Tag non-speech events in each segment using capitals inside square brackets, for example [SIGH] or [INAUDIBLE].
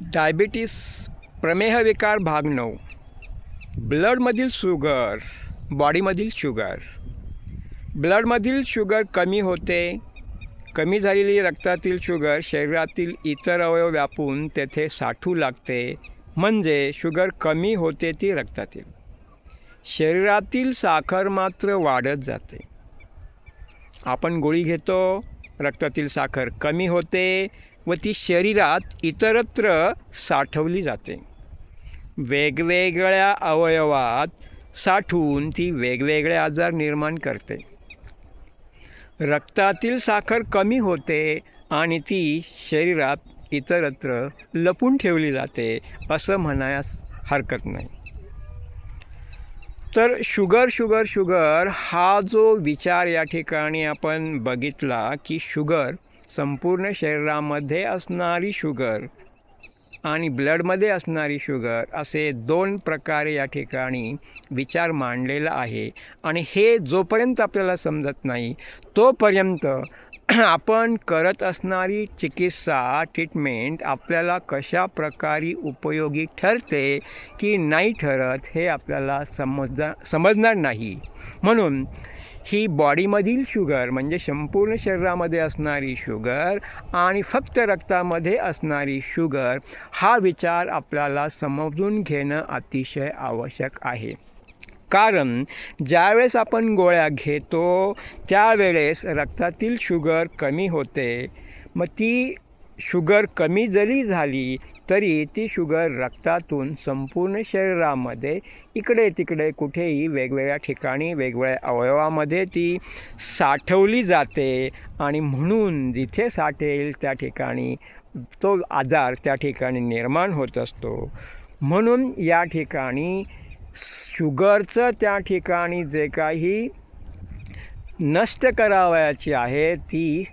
Diabetes प्रमेह विकार भाग नऊ. ब्लडमधील शुगर बॉडीमधील शुगर. ब्लडमधील शुगर कमी होते. कमी झालेली रक्तातील शुगर शरीरातील इतर अवयव व्यापून तेथे साठू लागते. म्हणजे शुगर कमी होते ती रक्तातील. शरीरातील साखर मात्र वाढत जाते. आपण गोळी घेतो. रक्तातील साखर कमी होते. व ती शरीरात इतरत्र साठवली जाते. वेगवेगळ्या अवयवात साठवून ती वेगवेगळे आजार निर्माण करते. रक्तातील साखर कमी होते आणि ती शरीरात इतरत्र लपून ठेवली जाते असं म्हणायस हरकत नाही. तर शुगर शुगर शुगर हा जो विचार या ठिकाणी आपण बघितला की शुगर संपूर्ण शरीरामध्ये असणारी शुगर आणि ब्लडमध्ये असणारी शुगर असे दोन प्रकारे या ठिकाणी विचार मांडलेला आहे. आणि हे जोपर्यंत आपल्याला समजत नाही तोपर्यंत [CLEARS THROAT] आपण करत असणारी चिकित्सा ट्रीटमेंट आपल्याला कशा प्रकारे उपयोगी ठरते की नाही ठरत हे आपल्याला समजणार समजणार नाही. म्हणून ही बॉडीमधील शुगर म्हणजे संपूर्ण शरीरामध्ये असणारी शुगर आणि फक्त रक्तामध्ये असणारी शुगर हा विचार आपल्याला समजून घेणं अतिशय आवश्यक आहे. कारण ज्यावेळेस आपण गोळ्या घेतो त्यावेळेस रक्तातील शुगर कमी होते. मग ती शुगर कमी जरी झाली तरी ती शुगर रक्तातून संपूर्ण शरीरामध्ये इकडे तिकडे कुठेही वेगवेगळ्या ठिकाणी वेगवेगळ्या अवयवामध्ये ती साठवली जाते. आणि म्हणून जिथे साठेल त्या ठिकाणी तो आजार त्या ठिकाणी निर्माण होत असतो. म्हणून या ठिकाणी शुगरचं त्या ठिकाणी जे काही नष्ट करावयाची आहे ती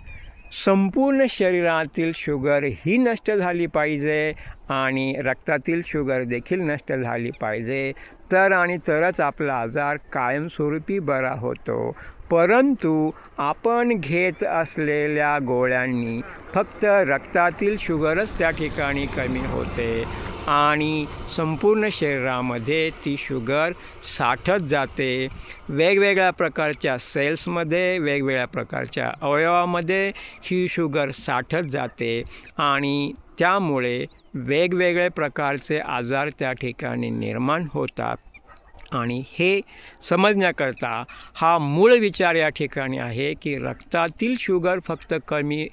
संपूर्ण शरीरातील शुगर ही नष्ट झाली पाहिजे आणि रक्तातील शुगर देखील नष्ट झाली पाहिजे. तर आणि तरच आपला आजार कायमस्वरूपी बरा होतो. परंतु आपण घेत असलेल्या गोळ्यांनी फक्त रक्तातील शुगरच त्या ठिकाणी कमी होते. आणि संपूर्ण शरीरामध्ये ती शुगर साठत जाते. वेगवेगळ्या प्रकारच्या सेल्समध्ये वेगवेगळ्या प्रकारच्या अवयवामध्ये ही शुगर साठत जाते आणि त्यामुळे वेगवेगळे प्रकारचे आजार त्या ठिकाणी निर्माण होतात. आणि हे समजण्याकरता हा मूळ विचार या ठिकाणी आहे की रक्तातील शुगर फक्त कमी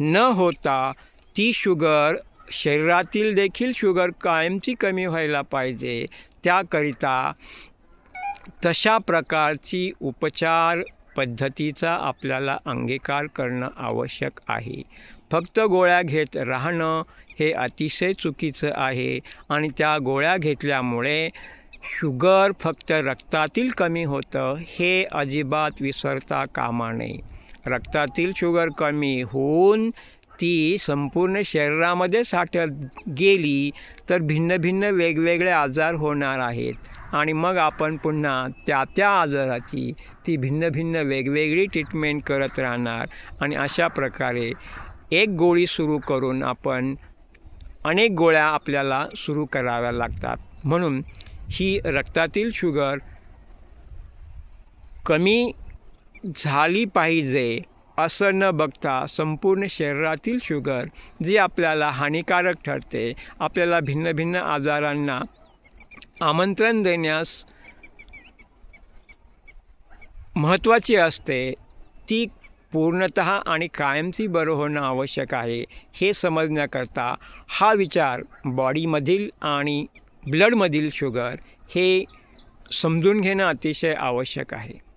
न होता ती शुगर शरीरातील देखील शुगर कायमची कमी व्हायला पाहिजे. त्याकरिता तशा प्रकारची उपचार पद्धतीचा आपल्याला अंगीकार करणं आवश्यक आहे. फक्त गोळ्या घेत राहणं हे अतिशय चुकीचं आहे आणि त्या गोळ्या घेतल्यामुळे शुगर फक्त रक्तातील कमी होतं हे अजिबात विसरता कामा नये. रक्तातील शुगर कमी होऊन ती संपूर्ण शरीरामध्ये साठत गेली तर भिन्न भिन्न वेगवेगळे आजार होणार आहेत. आणि मग आपण पुन्हा त्या त्या आजाराची ती भिन्न भिन्न वेगवेगळी ट्रीटमेंट करत राहणार. आणि अशा प्रकारे एक गोळी सुरू करून आपण अनेक गोळ्या आपल्याला सुरू कराव्या लागतात. म्हणून ही रक्तातील शुगर कमी झाली पाहिजे. असं न बघता संपूर्ण शरीरातील शुगर जी आपल्याला हानिकारक ठरते आपल्याला भिन्न भिन्न आजारांना आमंत्रण देण्यास महत्त्वाची असते ती पूर्णत आणि कायमची बरं होणं आवश्यक आहे हे समजण्याकरता हा विचार बॉडीमधील आणि ब्लडमधील शुगर हे समजून घेणं अतिशय आवश्यक आहे.